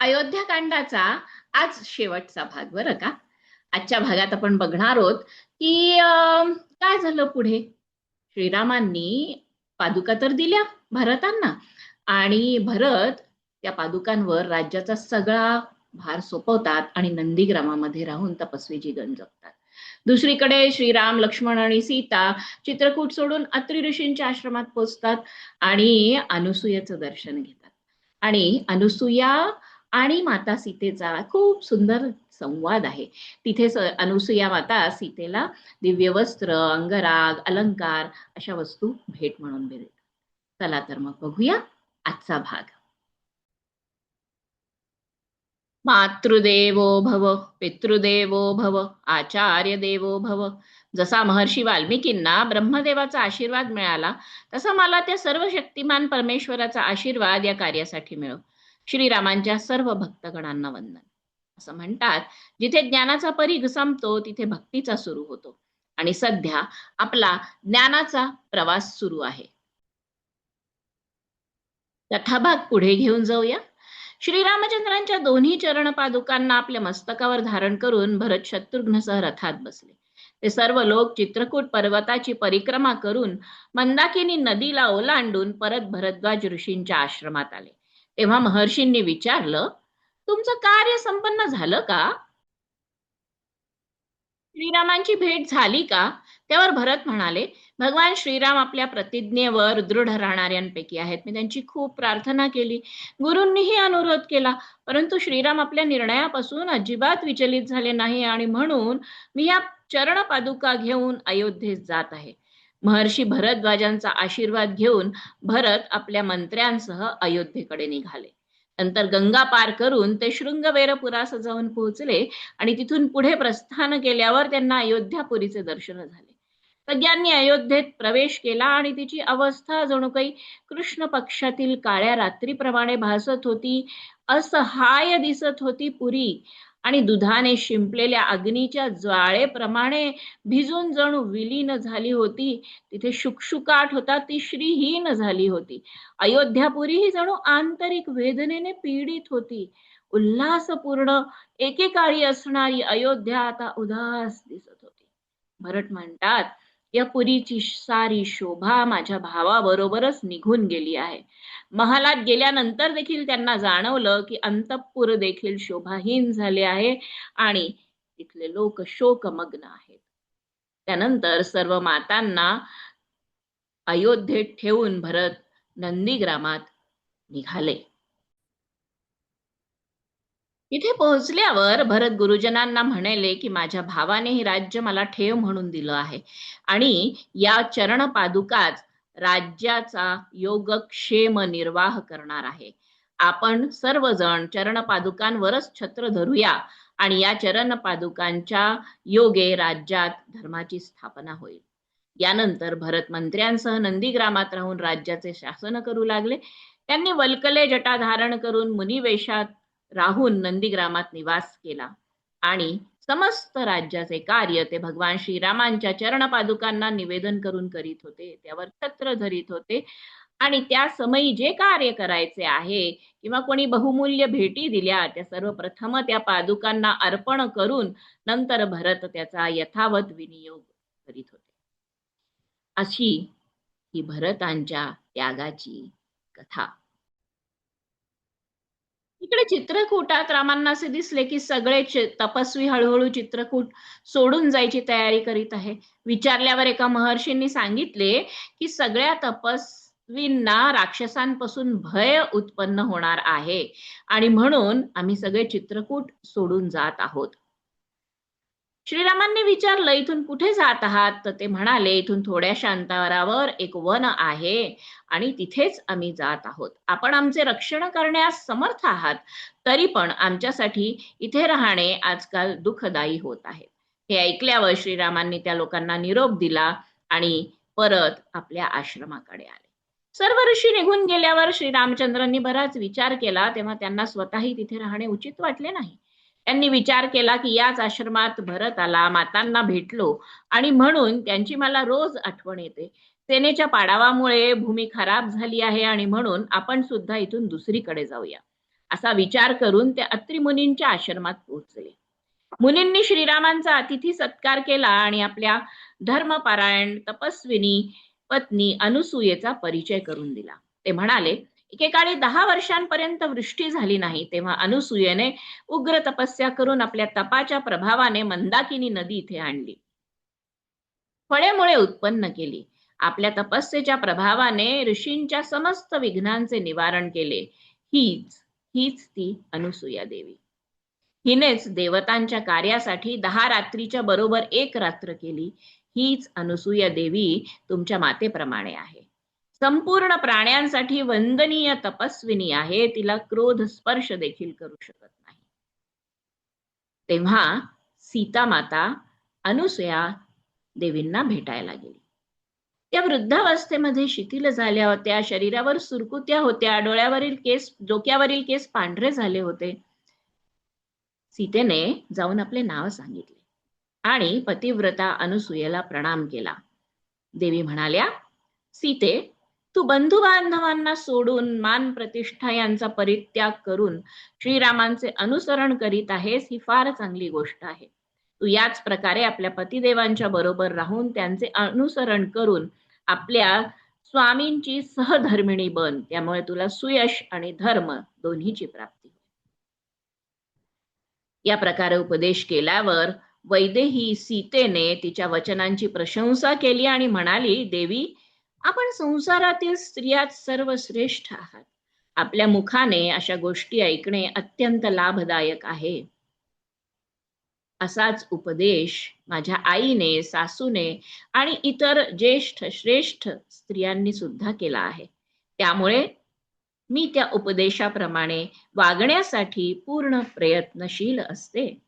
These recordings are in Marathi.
अयोध्याकांडाचा आज शेवटचा भाग बरं का? आजच्या भागात आपण बघणार आहोत की काय झालं पुढे? श्रीरामांनी पादुका तर दिल्या भरतांना आणि भरत त्या पादुकांवर राज्याचा सगळा भार सोपवतात आणि नंदीग्रामामध्ये राहून तपस्वी जीवन जगतात दुसरीकडे श्रीराम लक्ष्मण आणि सीता चित्रकूट सोडून अत्री ऋषींच्या आश्रमात पोचतात आणि अनुसूयाचं दर्शन घेतात. आणि अनुसूया आणि माता सीतेचा खूप सुंदर संवाद आहे. तिथे अनुसुया अनुसूया माता सीतेला दिव्य वस्त्र अंगराग अलंकार अशा वस्तू भेट म्हणून देतात. चला तर मग बघूया आजचा भाग. मातृदेवो भव पितृदेवो भव आचार्य देवो भव. जसा महर्षी वाल्मिकींना ब्रह्मदेवाचा आशीर्वाद मिळाला तसा मला त्या सर्व शक्तिमान परमेश्वराचा आशीर्वाद या कार्यासाठी मिळो. श्रीरामांच्या सर्व भक्तगणांना वंदन. असं म्हणतात जिथे ज्ञानाचा परीघ संपतो तिथे भक्तीचा सुरू होतो. आणि सध्या आपला ज्ञानाचा प्रवास सुरू आहे. कथाभाग पुढे घेऊन जाऊया. श्रीरामचंद्रांच्या दोन्ही चरण पादुकांना आपल्या मस्तकावर धारण करून भरत शत्रुघ्नसह रथात बसले. ते सर्व लोक चित्रकूट पर्वताची परिक्रमा करून मंदाकिनी नदीला ओलांडून परत भरद्वाज ऋषींच्या आश्रमात आले. तेव्हा महर्षींनी विचारलं तुमचं कार्य संपन्न झालं का? श्रीरामांची भेट झाली का? त्यावर भरत म्हणाले भगवान श्रीराम आपल्या प्रतिज्ञेवर दृढ राहणाऱ्यांपैकी आहेत. मी त्यांची खूप प्रार्थना केली. गुरूंनीही अनुरोध केला परंतु श्रीराम आपल्या निर्णयापासून अजिबात विचलित झाले नाही आणि म्हणून मी या चरण पादुका घेऊन अयोध्येत जात आहे. महर्षी भरद्वाजांचा आशीर्वाद घेऊन भरत आपल्या मंत्र्यांसह अयोध्येकडे निघाले. नंतर गंगा पार करून ते शृंगवेरपुरास जाऊन पोहोचले आणि तिथून पुढे प्रस्थान केल्यावर त्यांना अयोध्यापुरीचे दर्शन झाले. सगळ्यांनी अयोध्येत प्रवेश केला आणि तिची अवस्था जणू काही कृष्ण पक्षातील काळ्या रात्रीप्रमाणे भासत होती असहाय दिसत होती पुरी. आणि दुधाने शिंपलेल्या अग्नीच्या ज्वाळेप्रमाणे भिजून जणू विलीन झाली होती. तिथे शुकशुकाट होता ती श्रीहीन झाली होती. अयोध्यापुरी ही जणू आंतरिक वेदनेने पीडित होती. उल्हासपूर्ण एकेकाळी असणारी अयोध्या आता उदास दिसत होती. भरट म्हणतात या पुरीची सारी शोभा माझ्या भावाबरोबरच निघून गेली आहे. महालात गेल्यानंतर देखील त्यांना जाणवलं की अंतपुर देखील शोभाहीन झाले आहे आणि तिथले लोक शोकमग्न आहेत. त्यानंतर सर्व मातांना अयोध्येत ठेवून भरत नंदीग्रामात निघाले. इथे पोहोचल्यावर भरत गुरुजनांना म्हणेले की माझ्या भावाने हे राज्य मला ठेव म्हणून दिलं आहे. आणि या चरण पादुकाच राज्याचा योगक्षेम निर्वाह करणार आहे. आपण सर्वजण चरण पादुकांवरच छत्र धरूया आणि या चरण पादुकांच्या योगे राज्यात धर्माची स्थापना होईल. यानंतर भरत मंत्र्यांसह नंदीग्रामात राहून राज्याचे शासन करू लागले. त्यांनी वल्कले जटा धारण करून मुनिवेशात राहून नंदीग्रामात निवास केला. आणि समस्त राज्याचे कार्य ते भगवान श्रीरामांच्या चरण पादुकांना निवेदन करून करीत होते. त्यावर छत्र धरीत होते. आणि त्या समयी जे कार्य करायचे आहे किंवा कोणी बहुमूल्य भेटी दिल्या त्या सर्व प्रथम त्या पादुकांना अर्पण करून नंतर भरत त्याचा यथावत विनियोग करीत होते. अशी ही भरतांच्या त्यागाची कथा. इकडे चित्रकूटात रामांना असे दिसले की सगळे तपस्वी हळूहळू चित्रकूट सोडून जायची तयारी करीत आहे. विचारल्यावर एका महर्षींनी सांगितले की सगळ्या तपस्वींना राक्षसांपासून भय उत्पन्न होणार आहे. आणि म्हणून आम्ही सगळे चित्रकूट सोडून जात आहोत. श्रीरामांनी विचारलं इथून कुठे जात आहात? तर ते म्हणाले इथून थोड्याशा अंतरावर एक वन आहे आणि तिथेच आम्ही जात आहोत. आपण आमचे रक्षण करण्यास समर्थ आहात तरी पण आमच्यासाठी इथे राहणे आजकाल दुःखदायी होत आहे. हे ऐकल्यावर श्रीरामांनी त्या लोकांना निरोप दिला आणि परत आपल्या आश्रमाकडे आले. सर्व ऋषी निघून गेल्यावर श्रीरामचंद्रांनी बराच विचार केला तेव्हा त्यांना स्वतःही तिथे राहणे उचित वाटले नाही. त्यांनी विचार केला की याच आश्रमात भरत आला मातांना भेटलो आणि म्हणून त्यांची मला रोज आठवण येते. सेनेच्या पाडावामुळे भूमी खराब झाली आहे आणि म्हणून आपण सुद्धा इथून दुसरीकडे जाऊया. असा विचार करून ते अत्रिमुनींच्या आश्रमात पोहोचले. मुनींनी श्रीरामांचा अतिथी सत्कार केला आणि आपल्या धर्मपारायण तपस्विनी पत्नी अनुसूयेचा परिचय करून दिला. ते म्हणाले एकेकाळी दहा वर्षांपर्यंत वृष्टी झाली नाही तेव्हा अनुसूयेने उग्र तपस्या करून आपल्या तपाच्या प्रभावाने मंदाकिनी नदी इथे आणली. फळेमुळे उत्पन्न केली. आपल्या तपस्येच्या प्रभावाने ऋषींच्या समस्त विघ्नांचे निवारण केले. हीच हीच ती अनुसूया देवी. हिनेच देवतांच्या कार्यासाठी दहा रात्रीच्या बरोबर एक रात्र केली. हीच अनुसूया देवी तुमच्या मातेप्रमाणे आहे. संपूर्ण प्राण्यांसाठी वंदनीय तपस्विनी आहे. तिला क्रोध स्पर्श देखील करू शकत नाही. तेव्हा सीता माता अनुसया देवींना भेटायला गेली. त्या वृद्धावस्थेमध्ये शिथिल झाल्या होत्या. शरीरावर सुरकुत्या होत्या. डोळ्यावरील केस डोक्यावरील केस पांढरे झाले होते. सीतेने जाऊन आपले नाव सांगितले आणि पतिव्रता अनुसूयेला प्रणाम केला. देवी म्हणाल्या सीते तू बंधू बांधवांना सोडून मान प्रतिष्ठा यांचा परित्याग करून श्रीरामांचे अनुसरण करीत आहेस ही फार चांगली गोष्ट आहे. तू याच प्रकारे आपल्या पतिदेवांच्या बरोबर राहून त्यांचे अनुसरण करून आपल्या स्वामींची सहधर्मिणी बन. त्यामुळे तुला सुयश आणि धर्म दोन्हीची प्राप्ती या प्रकारे उपदेश केल्यावर वैदेही सीतेने तिच्या वचनांची प्रशंसा केली आणि म्हणाली देवी आपण संसारातील स्त्रियात सर्व श्रेष्ठ आहात. आपल्या मुखाने अशा गोष्टी ऐकणे अत्यंत लाभदायक आहे. असाच उपदेश माझ्या आईने सासूने आणि इतर ज्येष्ठ श्रेष्ठ स्त्रियांनी सुद्धा केला आहे. त्यामुळे मी त्या उपदेशाप्रमाणे वागण्यासाठी पूर्ण प्रयत्नशील असते.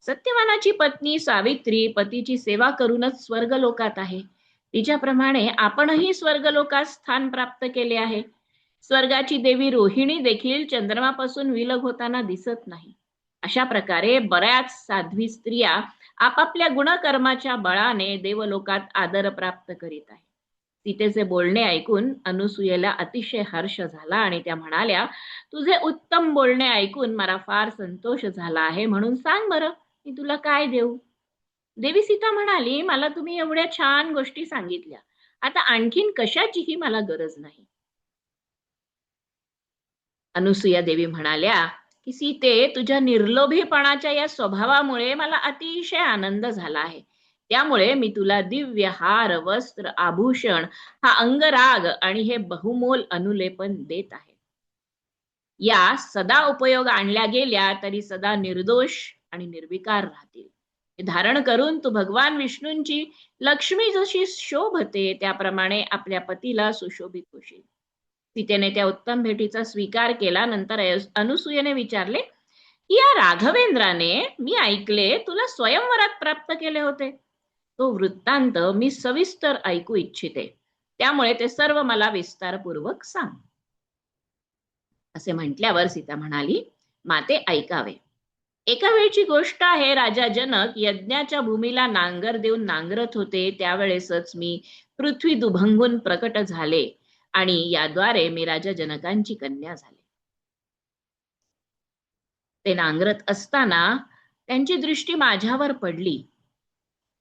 सत्यवानाची पत्नी सावित्री पतीची सेवा करूनच स्वर्गलोकात आहे. तिच्याप्रमाणे आपणही स्वर्गलोकात स्थान प्राप्त केले आहे. स्वर्गाची देवी रोहिणी देखील चंद्रमापासून विलग होताना दिसत नाही. अशा प्रकारे बऱ्याच साध्वी स्त्रिया आपापल्या गुणकर्माच्या बळाने देवलोकात आदर प्राप्त करीत आहे. सीतेचे बोलणे ऐकून अनुसूयेला अतिशय हर्ष झाला आणि त्या म्हणाल्या तुझे उत्तम बोलणे ऐकून मला फार संतोष झाला आहे म्हणून सांग बरं मी तुला काय देऊ? देवी सीता म्हणाली मला तुम्ही एवढ्या छान गोष्टी सांगितल्या. आता आणखीन कशाचीही मला गरज नाही. अनुसूया देवी म्हणाल्या की सीते तुझ्या निर्लोभीपणाच्या या स्वभावामुळे मला अतिशय आनंद झाला आहे. त्यामुळे मी तुला दिव्य हार वस्त्र आभूषण हा अंगराग आणि हे बहुमोल अनुलेपन देत आहे. या सदा उपयोग आणल्या गेल्या तरी सदा निर्दोष आणि निर्विकार राहतील. धारण करून तू भगवान विष्णूंची लक्ष्मी जशी शोभते त्याप्रमाणे आपल्या पतीला सुशोभित होशील. सीतेने त्या उत्तम भेटीचा स्वीकार केला नंतर अनुसूयेने विचारले की या राघवेंद्राने मी ऐकले तुला स्वयंवरात प्राप्त केले होते. तो वृत्तांत मी सविस्तर ऐकू इच्छिते. त्यामुळे ते सर्व मला विस्तारपूर्वक सांग. असे म्हटल्यावर सीता म्हणाली माते ऐकावे. एका वेळची गोष्ट आहे राजा जनक यज्ञाच्या भूमीला नांगर देऊन नांगरत होते. त्यावेळेसच मी पृथ्वी दुभंगून प्रकट झाले आणि याद्वारे मी राजा जनकांची कन्या झाले. ते नांगरत असताना त्यांची दृष्टी माझ्यावर पडली.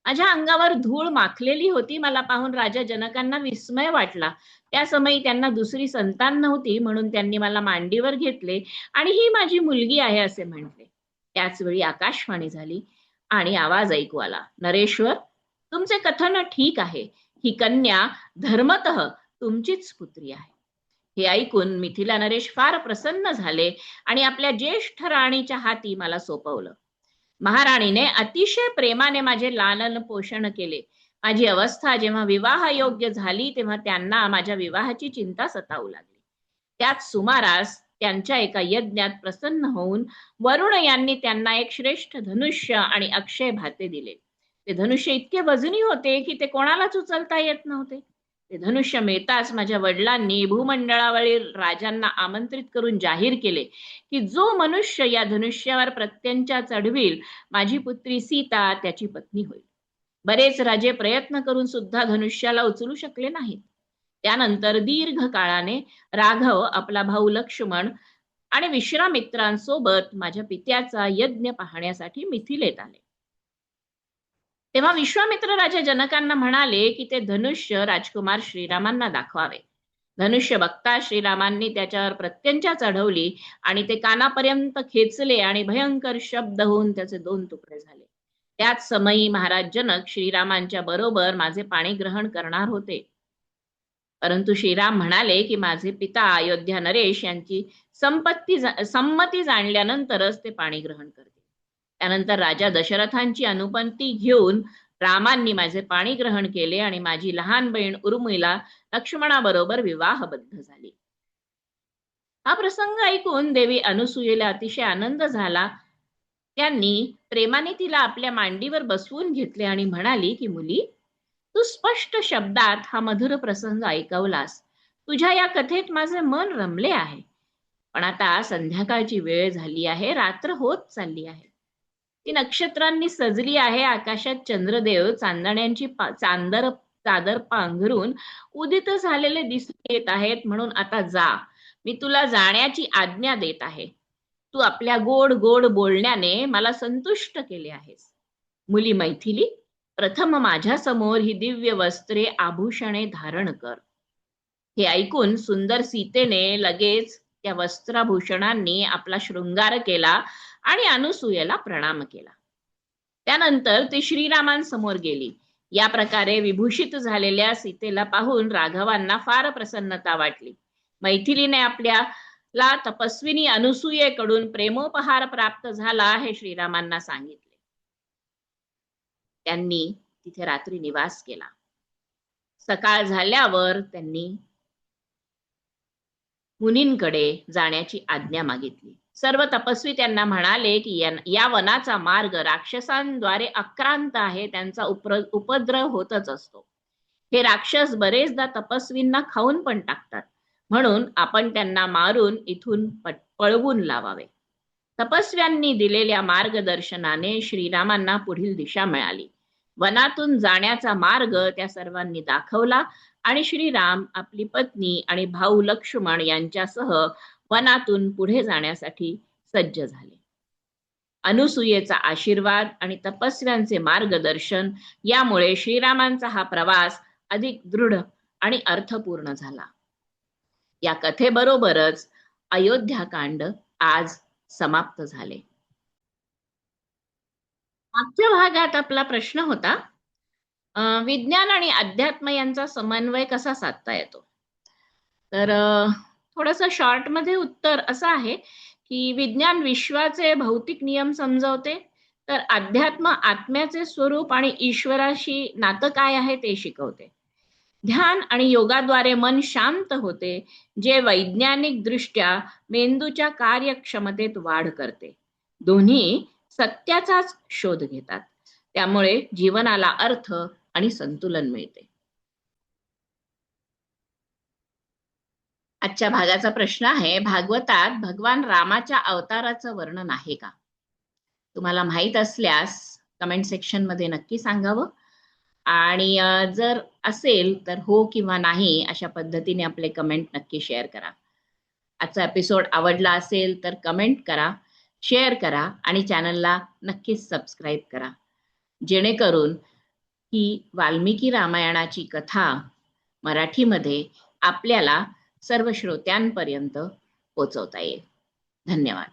माझ्या अंगावर धूळ माखलेली होती. मला पाहून राजा जनकांना विस्मय वाटला. त्या समयी त्यांना दुसरी संतान नव्हती म्हणून त्यांनी मला मांडीवर घेतले आणि ही माझी मुलगी आहे असे म्हटले. त्याच वेळी आकाशवाणी झाली आणि आवाज ऐकू आला. नरेश्वर तुमचे कथन ठीक आहे. ही कन्या धर्मत तुमचीच पुत्री आहे. हे ऐकून मिथिला नरेश फार प्रसन्न झाले आणि आपल्या ज्येष्ठ राणीच्या हाती मला सोपवलं. महाराणीने अतिशय प्रेमाने माझे लालन पोषण केले. माझी अवस्था जेव्हा विवाह योग्य झाली तेव्हा त्यांना माझ्या विवाहाची चिंता सतावू लागली. त्याच सुमारास त्यांच्या एका यज्ञात प्रसन्न होऊन वरुण यांनी त्यांना एक श्रेष्ठ धनुष्य आणि अक्षय भाते दिले. ते धनुष्य इतके वजनी होते की ते कोणालाच उचलता येत नव्हते. ते धनुष्य मिळताच माझ्या वडिलांनी भूमंडळावरील राजांना आमंत्रित करून जाहीर केले की जो मनुष्य या धनुष्यावर प्रत्यंच्या चढविल माझी पुत्री सीता त्याची पत्नी होईल. बरेच राजे प्रयत्न करून सुद्धा धनुष्याला उचलू शकले नाहीत. त्यानंतर दीर्घ काळाने राघव आपला भाऊ लक्ष्मण आणि विश्वामित्रांसोबत माझ्या पित्याचा यज्ञ पाहण्यासाठी मिथिलेत आले. तेव्हा विश्वामित्र राजा जनकांना म्हणाले की ते धनुष्य राजकुमार श्रीरामांना दाखवावे. धनुष्य बघता श्रीरामांनी त्याच्यावर प्रत्यंचा चढवली आणि ते कानापर्यंत खेचले आणि भयंकर शब्द होऊन त्याचे दोन तुकडे झाले. त्याच समयी महाराज जनक श्रीरामांच्या बरोबर माझे पाणी ग्रहण करणार होते. परंतु श्रीराम म्हणाले की माझे पिता अयोध्या नरेश यांची संपत्ती संमती जाणल्यानंतरच ते पाणी ग्रहण करते त्यानंतर राजा दशरथांची अनुपंती घेऊन रामांनी माझे पाणी ग्रहण केले आणि माझी लहान बहीण उर्मिला लक्ष्मणाबरोबर विवाहबद्ध झाली. हा प्रसंग ऐकून देवी अनुसुयेला अतिशय आनंद झाला. त्यांनी प्रेमाने तिला आपल्या मांडीवर बसवून घेतले आणि म्हणाली की मुली तू स्पष्ट शब्दात हा मधुर प्रसंग ऐकवलास. तुझ्या या कथेत माझे मन रमले आहे. पण आता संध्याकाळची वेळ झाली आहे रात्र होत चालली आहे. ती नक्षत्रांनी सजली आहे आकाशात चंद्रदेव चांदण्यांची चांदर चादर पांघरून उदित झालेले दिसून येत आहेत म्हणून आता जा. मी तुला जाण्याची आज्ञा देत आहे. तू आपल्या गोड गोड बोलण्याने मला संतुष्ट केले आहेस. मुली मैथिली प्रथम माझ्यासमोर ही दिव्य वस्त्रे आभूषणे धारण कर. हे ऐकून सुंदर सीतेने लगेच त्या वस्त्राभूषणांनी आपला शृंगार केला आणि अनुसूयेला प्रणाम केला. त्यानंतर ती श्रीरामांसमोर गेली. या प्रकारे विभूषित झालेल्या सीतेला पाहून राघवांना फार प्रसन्नता वाटली. मैथिलीने आपल्याला तपस्विनी अनुसूयेकडून प्रेमोपहार प्राप्त झाला हे श्रीरामांना सांगितले. त्यांनी तिथे रात्री निवास केला. सकाळ झाल्यावर त्यांनी मुनींकडे जाण्याची आज्ञा मागितली. सर्व तपस्वी त्यांना म्हणाले की या वनाचा मार्ग राक्षसांद्वारे आक्रांत आहे त्यांचा उपद्रव होतच असतो. हे राक्षस बरेचदा तपस्वींना खाऊन पण टाकतात. म्हणून आपण त्यांना मारून इथून पळवून लावावे. तपस्व्यांनी दिलेल्या मार्गदर्शनाने श्रीरामांना पुढील दिशा मिळाली. वनातून जाण्याचा मार्ग त्या सर्वांनी दाखवला आणि श्रीराम आपली पत्नी आणि भाऊ लक्ष्मण यांच्यासह वनातून पुढे जाण्यासाठी सज्ज झाले. अनुसूयेचा आशीर्वाद आणि तपस्व्यांचे मार्गदर्शन यामुळे श्रीरामांचा हा प्रवास अधिक दृढ आणि अर्थपूर्ण झाला. या कथेबरोबरच अयोध्याकांड आज समाप्त झाले. मागच्या भागात आपला प्रश्न होता विज्ञान आणि अध्यात्म यांचा समन्वय कसा साधता येतो? तर थोडस शॉर्टमध्ये उत्तर असं आहे की विज्ञान विश्वाचे भौतिक नियम समजवते तर अध्यात्म आत्म्याचे स्वरूप आणि ईश्वराशी नातं काय आहे ते शिकवते. ध्यान आणि योगाद्वारे मन शांत होते जे वैज्ञानिक दृष्ट्या मेंदूच्या कार्यक्षमतेत वाढ करते. दोन्ही सत्याचाच शोध घेतात. त्यामुळे जीवनाला अर्थ आणि संतुलन मिळते. आजच्या भागाचा प्रश्न आहे भागवतात भगवान रामाच्या अवताराचं वर्णन आहे का? तुम्हाला माहीत असल्यास कमेंट सेक्शनमध्ये नक्की सांगावं. आणि जर असेल तर हो किंवा नाही अशा पद्धतीने आपले कमेंट नक्की शेअर करा. आजचा एपिसोड आवडला असेल तर कमेंट करा. शेअर करा आणि चॅनलला नक्कीच सबस्क्राईब करा. जेणेकरून ही वाल्मिकी रामायणाची कथा मराठीमध्ये आपल्याला सर्व श्रोत्यांपर्यंत पोचवता येईल. धन्यवाद.